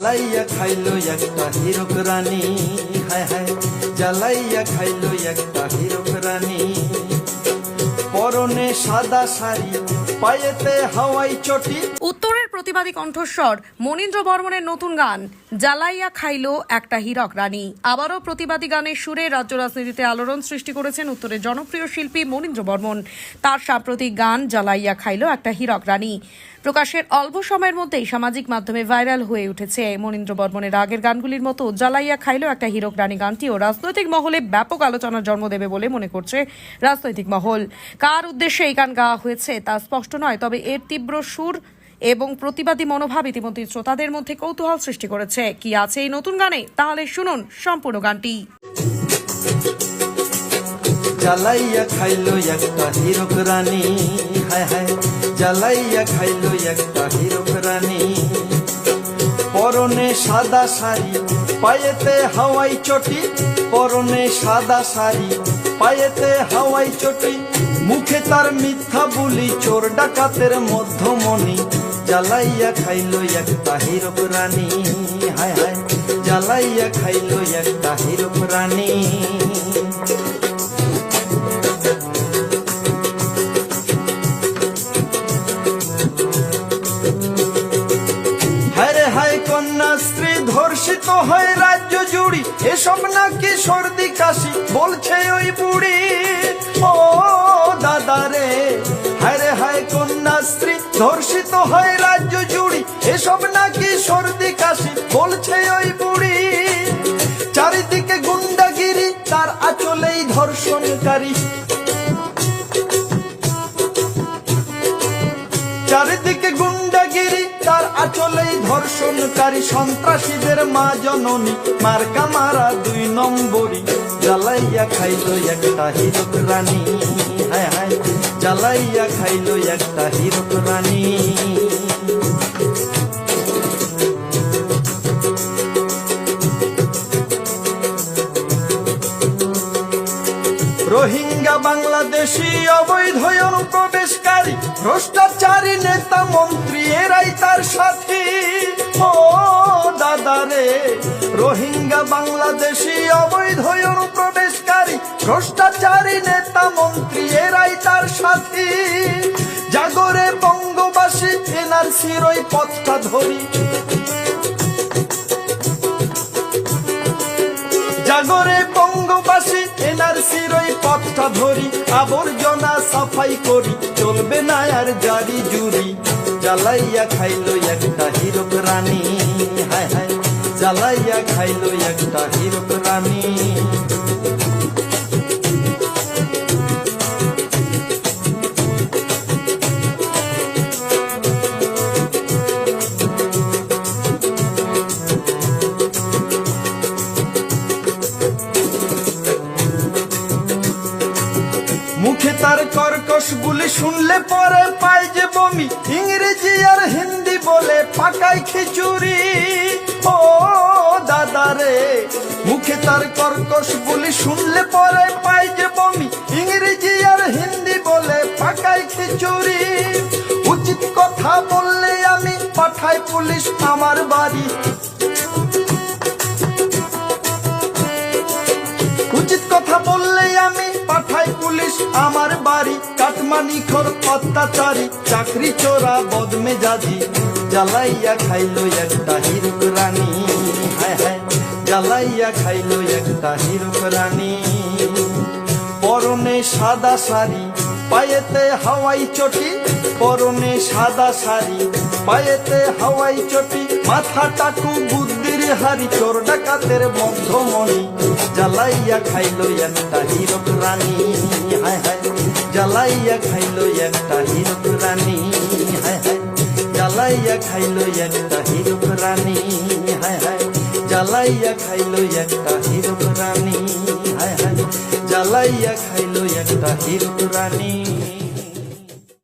জ্বালাইয়া খাইলো একটা হিরক রানী। হায় হায়, জ্বালাইয়া খাইলো একটা হিরক রানী। পরনে সাদা শাড়ি, পায়েতে হাওয়াই চটি। উত্তরের প্রতিবাদী কণ্ঠস্বর মনীন্দ্র বর্মনের নতুন গান জ্বালাইয়া খাইলো একটা হীরক রানী। আবারও প্রতিবাদী গানের সুরে রাজ্য রাজনীতিতে আলোড়ন সৃষ্টি করেছেন উত্তরের জনপ্রিয় শিল্পী মনীন্দ্র বর্মন। তার সাম্প্রতিক গান জ্বালাইয়া খাইলো একটা হীরক রানী, প্রকাশের অল্প সময়ের মধ্যেই সামাজিক মাধ্যমে ভাইরাল হয়ে উঠেছে মনীন্দ্র বর্মনের আগের গানগুলির মতো জ্বালাইয়া খাইলো একটা হীরক রানী গানটিও রাজনৈতিক মহলে ব্যাপক আলোচনার জন্ম দেবে বলে মনে করছে রাজনৈতিক মহল। কার উদ্দেশ্যে এই গান গাওয়া হয়েছে তা স্পষ্ট নয়, তবে এর তীব্র সুর এবং প্রতিবাদী মনোভাব ইতিমধ্যে শ্রোতাদের মধ্যে কৌতূহল সৃষ্টি করেছে। কি আছে এই নতুন গানে? তাহলে শুনুন সম্পূর্ণ গানটি। জ্বালাইয়া খাইলো একটা হিরক রানী। হায় হায় জ্বালাইয়া খাইলো একটা হিরক রানী। পরনে সাদা শাড়ি, পায়েতে হাওয়াই চটি। পরনে সাদা শাড়ি, পায়েতে হাওয়াই চটি। মুখে তার মিথ্যা বলি, চোর ডাকাতের মধ্যমণি। জ্বালাইয়া খাইলো একটা হিরক রানী হায় হায়, জ্বালাইয়া খাইলো একটা হিরক রানী হায় হায়, কন্যা স্ত্রী, ধর্ষিত হয় রাজ্য জুড়ি। এসব নাকি সর্দি কাশি, বলছে ওই বুড়ি। ও দাদা রে, হায় রে হায়, কন্যা স্ত্রী, ধর্ষিত চারিদিকে গুন্ডাগিরি, তার আচলেই ধর্ষণকারী সন্ত্রাসীদের মা জননী, মার্কা মারা দুই নম্বরই জ্বালাইয়া খাইলো একটা হিরক রানী। হায় হায়, জ্বালাইয়া খাইলো একটা হিরক রানী। রোহিঙ্গা বাংলাদেশি অবৈধ অনুপ্রবেশকারী, ভ্রষ্টাচারী নেতা মন্ত্রী, এরাই তার সাথী। ও দাদা রে, রোহিঙ্গা বাংলাদেশি অবৈধ অনুপ্রবেশকারী, ভ্রষ্টাচারী নেতা মন্ত্রী, এরাই তার সাথী। জাগরে বঙ্গবাসী এনআরসির ওই পথটা ধরি। জাগরে বঙ্গবাসী এনআরসির শিরোই পথটা ধরি, আবর্জনা সাফাই করি, চলবে না আর জারি জুরি জ্বালাইয়া খাইলো একটা হিরক রানী, হায় হায়। জ্বালাইয়া খাইলো একটা হিরক রানী। তার কর্কশ গুলি শুনলে পরে পায় যে বমি। ইংরেজি আর হিন্দি বলে পাকাই খিচুড়ি। ও দাদা রে, মুখে তার কর্কশ গুলি শুনলে পরে পায় যে বমি। ইংরেজি আর হিন্দি বলে পাকাই খিচুড়ি। উচিত কথা বললে আমি পাঠাই পুলিশ আমার বাড়ি। পুলিশ আমার বাড়ি কাটমানি খোর অত্যাচারী। চাকরি চোরা বদমে জাজি জ্বালাইয়া খাইলো একটা হিরুক রানী। হায় হায়, জ্বালাইয়া খাইলো একটা হিরুক রানী। পরনে সাদা শাড়ি, পায়েতে হাওয়াই চটি। পরনে সাদা শাড়ি, পায়েতে হাওয়াই চটি। মাথা টাকু বুদ্ধির হারি চোর ডাকাতের মধ্যমণি জ্বালাইয়া খাইলো একটা হিরক রানী। হায় হায়, জ্বালাইয়া খাইলো একটা হিরক রানী। হায় হায়, জ্বালাইয়া খাইলো একটা হিরক রানী। হায় হায়, জ্বালাইয়া খাইলো একটা হিরক রানী। হায় হায়, জ্বালাইয়া খাইলো একটা হিরক রানী।